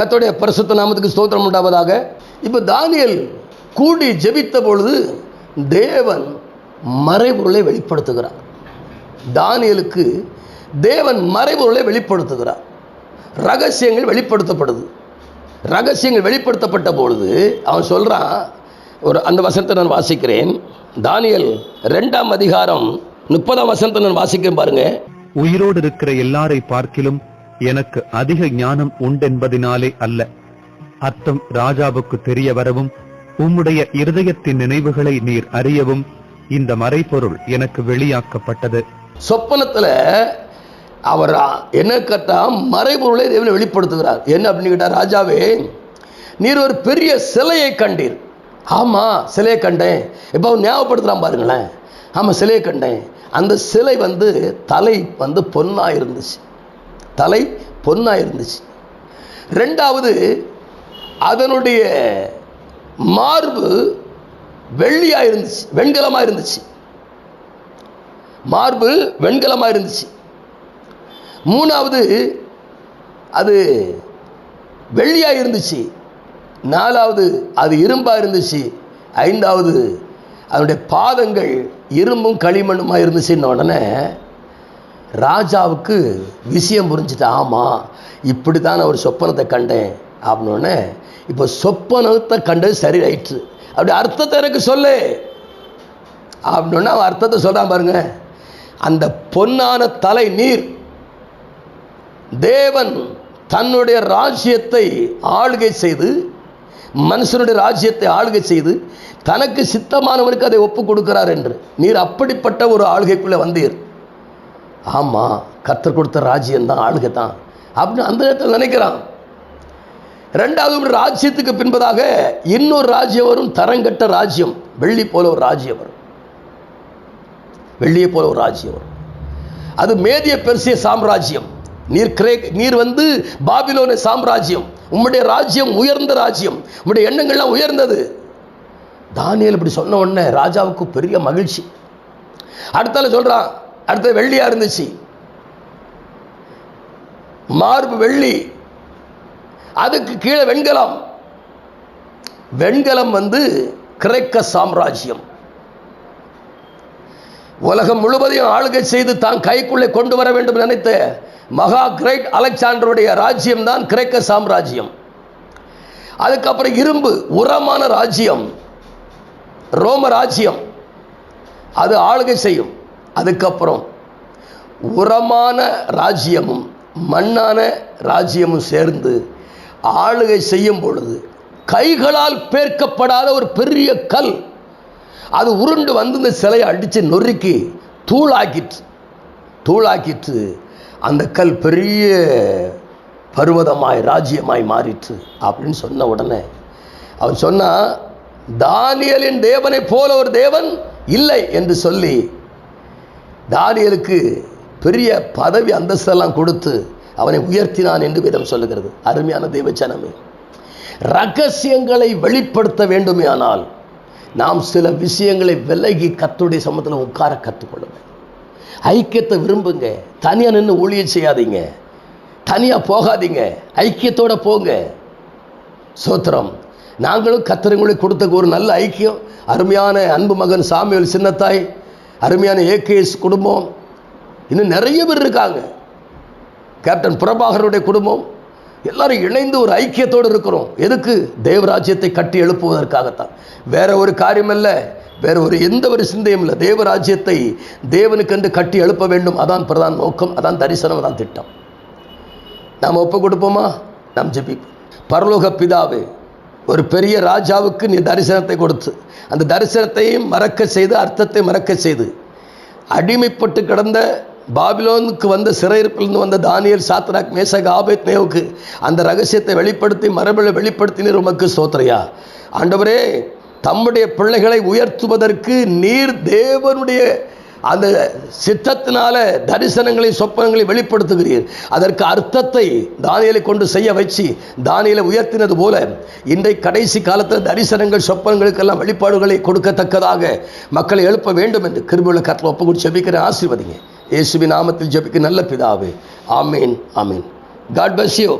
கத்தோடைய பரிசுத்த நாமத்துக்கு ஸ்தோத்திரம் உண்டாவதாக. இப்போ தானியல் கூடி ஜெபித்த பொழுது தேவன் மறைபொருளை வெளிப்படுத்துகிறார். தானியலுக்கு தேவன் மறைபொருளை வெளிப்படுத்துகிறார். ரகசியங்கள் வெளிப்படுத்தப்படுது. ரகசியங்கள் வெளிப்படுத்தப்பட்ட பொழுது அவன் சொல்கிறான் ஒரு அந்த வசனத்தை நான் வாசிக்கிறேன். தானியல் ரெண்டாம் அதிகாரம் முப்பதாம் வசனத்தை நான் வாசிக்கிறேன் பாருங்க. உயிரோடு இருக்கிற எல்லாரை பார்க்கிலும் எனக்கு அதிக ஞானம் உண்டென்பதினாலே அல்ல. அர்த்தம் ராஜாவுக்கு தெரிய வரவும் உம்முடைய இருதயத்தின் நினைவுகளை நீர் அறியவும் இந்த மறைபொருள் எனக்கு வெளியாக்கப்பட்டது. சொப்பனத்துல அவர் என்ன கேட்டா மறைபொருளை தேவனை வெளிப்படுத்துகிறார். என்ன அப்படின்னு கேட்டார் ராஜாவே நீர் ஒரு பெரிய சிலையை கண்டீர். ஆமாம் சிலையை கண்டேன். இப்போ அவன் ஞாபகப்படுத்துகிறான் பாருங்களேன். ஆமாம் சிலையை கண்டேன். அந்த சிலை வந்து தலை வந்து பொன்னாக இருந்துச்சு தலை பொன்னாக இருந்துச்சு. ரெண்டாவது அதனுடைய மார்பு வெள்ளியாக இருந்துச்சு வெண்கலமாக இருந்துச்சு. மார்பு வெண்கலமாக இருந்துச்சு. மூணாவது அது வெள்ளியாக இருந்துச்சு. நாலாவது அது இரும்பாக இருந்துச்சு. ஐந்தாவது அதனுடைய பாதங்கள் இரும்பும் களிமண்ணுமாக இருந்துச்சுன்ன உடனே ராஜாவுக்கு விஷயம் புரிஞ்சுட்டு ஆமாம் இப்படி தான் நான் ஒரு சொப்பனத்தை கண்டேன் அப்படின்னோடனே இப்போ சொப்பனத்தை கண்டது சரி ஆயிற்று அப்படி அர்த்தத்தை எனக்கு சொல்லு. அப்படின்னா அவன் அர்த்தத்தை சொல்கிறான் பாருங்க. அந்த பொன்னான தலை நீர் தேவன் தன்னுடைய ராஜ்யத்தை ஆளுகை செய்து மனுஷனுடைய ராஜ்யத்தை ஆளுகை செய்து தனக்கு சித்தமானவனுக்கு அதை ஒப்பு கொடுக்கிறார் என்று. நீர் அப்படிப்பட்ட ஒரு ஆளுகைக்குள்ளே வந்தீர். ஆமாம் கத்தர் கொடுத்த ராஜ்யம் தான் ஆளுகை தான் அப்படின்னு அந்த நேரத்தில் நினைக்கிறான். ரெண்டாவது ராஜ்யத்துக்கு பின்பதாக இன்னொரு ராஜ்யம் வரும் தரங்கட்ட ராஜ்யம். வெள்ளி போல ஒரு ராஜ்யம் வரும். வெள்ளியை போல ஒரு ராஜ்யம் வரும். அது மேதிய பெருசிய சாம்ராஜ்யம். நீர் கிரே நீர் வந்து பாபிலோன சாம்ராஜ்யம். உம்முடைய ராஜ்யம் உயர்ந்த ராஜ்யம். உம்முடைய எண்ணங்கள்லாம் உயர்ந்தது. தானியல் இப்படி சொன்ன உடனே ராஜாவுக்கு பெரிய மகிழ்ச்சி. அடுத்தால சொல்றான் அடுத்தது வெள்ளியாக இருந்துச்சு. மார்பு வெள்ளி. அதுக்கு கீழே வெண்கலம். வெண்கலம் வந்து கிரேக்க சாம்ராஜ்யம். உலகம் முழுவதையும் ஆளுகை செய்து தான் கைக்குள்ளே கொண்டு வர வேண்டும் நினைத்த மகா கிரேட் அலெக்சாண்டருடைய ராஜ்யம் தான் கிரேக்க சாம்ராஜ்யம். அதுக்கப்புறம் இரும்பு உரமான ராஜ்யம். ரோம ராஜ்யம். அது ஆளுகை செய்யும். அதுக்கப்புறம் உரமான ராஜ்யமும் மண்ணான ராஜ்யமும் சேர்ந்து ஆளுகை செய்யும் பொழுது கைகளால் பேர்க்கப்படாத ஒரு பெரிய கல் அது உருண்டு வந்து இந்த சிலையை அடித்து நொறுக்கி தூளாக்கிட்டு தூளாக்கிட்டு அந்த கல் பெரிய பருவதமாய் ராஜ்யமாய் மாறிற்று அப்படின்னு சொன்ன உடனே அவன் சொன்னா தானியலின் தேவனை போல ஒரு தேவன் இல்லை என்று சொல்லி தானியலுக்கு பெரிய பதவி அந்தஸ்தெல்லாம் கொடுத்து அவனை உயர்த்தினான் என்று விதம் சொல்லுகிறது. அருமையான தெய்வச்சனமே ரகசியங்களை வெளிப்படுத்த வேண்டுமே ஆனால் நாம் சில விஷயங்களை விலகி கத்துடைய சமத்தில் உட்கார கற்றுக்கொள்ளுங்க ஐக்கியத்தை விரும்புங்க. தனியாக நின்று ஊழியர் செய்யாதீங்க. தனியாக போகாதீங்க. ஐக்கியத்தோட போங்க. சோத்திரம். நாங்களும் கத்திரங்களுக்கு கொடுத்த ஒரு நல்ல ஐக்கியம். அருமையான அன்பு மகன் சாமியல் சின்னத்தாய் அருமையான ஏகேஎஸ் குடும்பம். இன்னும் நிறைய பேர் இருக்காங்க. கேப்டன் பிரபாகருடைய குடும்பம். எல்லாரும் இணைந்து ஒரு ஐக்கியத்தோடு இருக்கிறோம். எதுக்கு? தேவராஜ்யத்தை கட்டி எழுப்புவதற்காகத்தான். வேற ஒரு காரியம் அல்ல வேற ஒரு எந்த ஒரு சிந்தையும் இல்லை. தேவராஜ்யத்தை தேவனுக்கென்று கட்டி எழுப்ப வேண்டும். அதான் பிரதான் நோக்கம். அதான் தரிசனம். அதான் திட்டம். நாம் ஒப்பு கொடுப்போமா? நாம் ஜெபிப்போம். பரலோக பிதாவே ஒரு பெரிய ராஜாவுக்கு நீ தரிசனத்தை கொடுத்து அந்த தரிசனத்தையும் மறக்க செய்து அர்த்தத்தை மறக்க செய்து அடிமைப்பட்டு கிடந்த பாபிலோனுக்கு வந்த சிறையிருப்பிலிருந்து வந்த தானியல் சாத்ராக் மேசக ஆபேத் நேவுக்கு அந்த ரகசியத்தை வெளிப்படுத்தி மரபில் வெளிப்படுத்தினீர் உமக்கு சோத்திரையா ஆண்டவரே தம்முடைய பிள்ளைகளை உயர்த்துவதற்கு நீர் தேவனுடைய அந்த சித்தத்தினால தரிசனங்களை சொப்பனங்களை வெளிப்படுத்துகிறீர். அதற்கு அர்த்தத்தை தானியலை கொண்டு செய்ய வச்சு தானியலை உயர்த்தினது போல இன்றை கடைசி காலத்தில் தரிசனங்கள் சொப்பனங்களுக்கெல்லாம் வெளிப்பாடுகளை கொடுக்கத்தக்கதாக மக்களை எழுப்ப வேண்டும் என்று கிருமியுள்ள கத்தில் ஒப்புக்கூடி ஜெபிக்கிற ஆசீர்வதிங்க. இயேசுவின் நாமத்தில் ஜெபிக்க நல்ல பிதாவே. ஆமீன் ஆமீன். God bus you